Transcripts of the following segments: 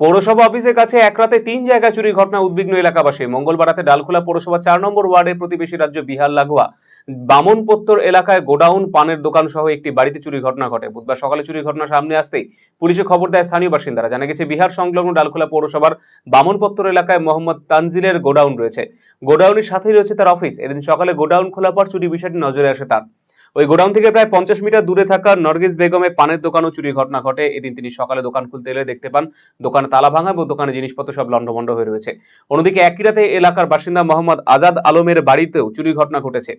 পৌরসভা অফিসের কাছে এক রাতে তিন জায়গায় চুরির ঘটনা উদ্বিগ্ন এলাকাবাসী। মঙ্গলবার রাতে ডালখোলা পৌরসভা চার নম্বর ওয়ার্ডের প্রতিবেশী রাজ্য বিহার লাগোয়া বামনপত্তর এলাকায় গোডাউন পানের দোকান সহ একটি বাড়িতে চুরির ঘটনা ঘটে। বুধবার সকালে চুরির ঘটনা সামনে আসতেই পুলিশে খবর দেয় স্থানীয় বাসিন্দারা। জানা গেছে, বিহার সংলগ্ন ডালখোলা পৌরসভার বামনপত্তর এলাকায় মোহাম্মদ তানজিলের গোডাউন রয়েছে। গোডাউনের সাথেই রয়েছে তার অফিস। এদিন সকালে গোডাউন খোলার পর চুরি বিষয়টি নজরে আসে তার। ওই গোডাউন থেকে প্রায় পঞ্চাশ মিটার দূরে থাকা নরগিস বেগমে পানের দোকানও চুরি ঘটনা ঘটে এদিন তিনি সকালে দোকান খুলতে এলে দেখতে পান দোকানে তালা ভাঙা এবং দোকানে জিনিসপত্র সব লন্ডভন্ড হয়ে রয়েছে অন্যদিকে একই রাতে এলাকার বাসিন্দা মোহাম্মদ আজাদ আলমের বাড়িতেও চুরি ঘটনা ঘটেছে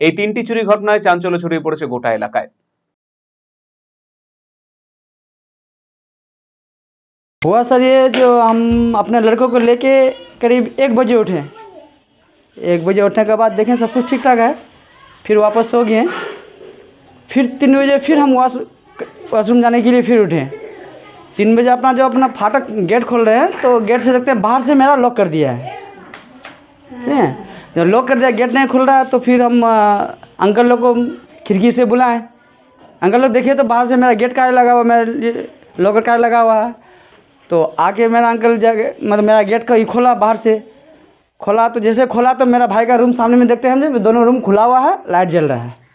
এই তিনটি চুরি ঘটনায় চাঞ্চল্য ছড়িয়ে পড়েছে গোটা এলাকায় हुआ सर ये जो हम अपने लड़कों को लेके करीब एक बजे उठे एक बजे उठने के बाद देखें सब कुछ ठीक ठाक है फिर वापस सो गए फिर तीन बजे फिर हम वाश वॉशरूम जाने के लिए फिर उठे। तीन बजे अपना जो अपना फाटक गेट खोल रहे हैं तो गेट से देखते हैं बाहर से मेरा लॉक कर दिया है। ठीक है? जब लॉक कर दिया गेट नहीं खुल रहा है तो फिर हम अ, अंकल लोग को खिड़की से बुलाएँ। अंकल लोग देखिए तो बाहर से मेरा गेट कार्ड लगा हुआ मेरा लॉकर कार्ड लगा हुआ है। तो आके मेरा अंकल जाके मतलब मेरा गेट का ही खोला बाहर से। खोला तो जैसे खोला तो मेरा भाई का रूम सामने में देखते हैं हम दोनों रूम खुला हुआ है लाइट जल रहा है।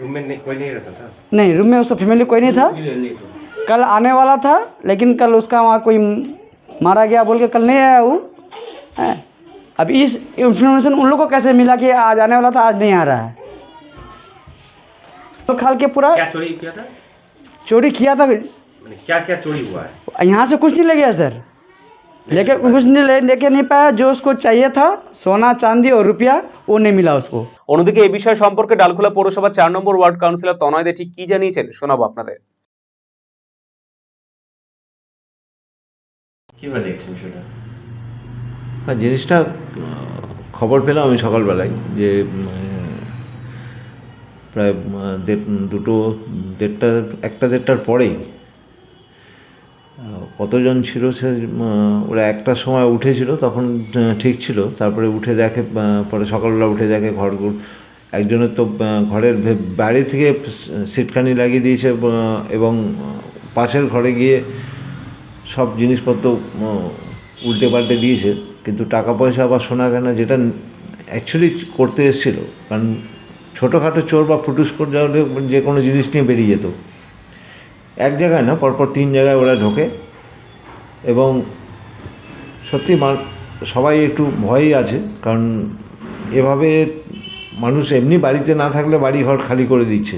रूम में नहीं, कोई नहीं रहता था। नहीं रूम में उसका फैमिली कोई नहीं था। कल आने वाला था लेकिन कल उसका वहाँ कोई मारा गया बोल के कल नहीं आया वो अब इस इंफॉर्मेशन उन लोग को कैसे मिला कि आज आने वाला था आज नहीं आ रहा है? तो खाल के पूरा क्या चोरी किया था? चोरी किया था। क्या क्या चोरी हुआ है? यहाँ से कुछ नहीं ले गया सर लेके कुछ नहीं ले लेके नहीं पाया जो उसको चाहिए था सोना चांदी और रुपया वो नहीं मिला उसको অন্যদিকে এই বিষয় সম্পর্কে ডালখোলা পৌরসভা চার নম্বর ওয়ার্ড কাউন্সিলর তনয় দে ঠিক কি জানিয়েছেন শোনাবো আপনাদের কীভাবে দেখছেন বিষয়টা হ্যাঁ জিনিসটা আহ, খবর পেলাম আমি সকালবেলায় যে উম, প্রায় উম, দেড় দুটো দেড়টা একটা দেড়টার পরেই আহ, কতজন ছিল সে ওরা একটার সময় উঠেছিল, তখন ঠিক ছিল। তারপরে উঠে দেখে পরে সকালবেলা উঠে দেখে ঘরগুলো একজনের তো ঘরের বাড়ি থেকে সিটখানি লাগিয়ে দিয়েছে এবং পাশের ঘরে গিয়ে সব জিনিসপত্র উল্টে পাল্টে দিয়েছে। কিন্তু টাকা পয়সা বা সোনা কেনা যেটা অ্যাকচুয়ালি করতে এসেছিল, কারণ ছোটোখাটো চোর বা ফুটুস করে যে কোনো জিনিস নিয়ে বেরিয়ে যেত। এক জায়গায় না, পরপর তিন জায়গায় ওরা ঢোকে। এবং সত্যি সবাই একটু ভয়ই আছে, কারণ এভাবে মানুষ এমনি বাড়িতে না থাকলে বাড়ি ঘর খালি করে দিচ্ছে।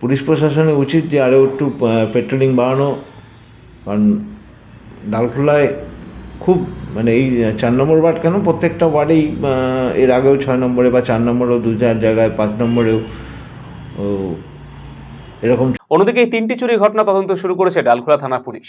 পুলিশ প্রশাসনের উচিত যে আরও একটু পেট্রোলিং বাড়ানো, কারণ ডালখোলায় খুব মানে এই চার নম্বর ওয়ার্ড কেন, প্রত্যেকটা ওয়ার্ডেই এর আগেও ছয় নম্বরে বা চার নম্বরেও দু চার জায়গায়, পাঁচ নম্বরেও এরকম অন্যদিকে এই তিনটি চুরি ঘটনা তদন্ত শুরু করেছে ডালখোলা থানা পুলিশ।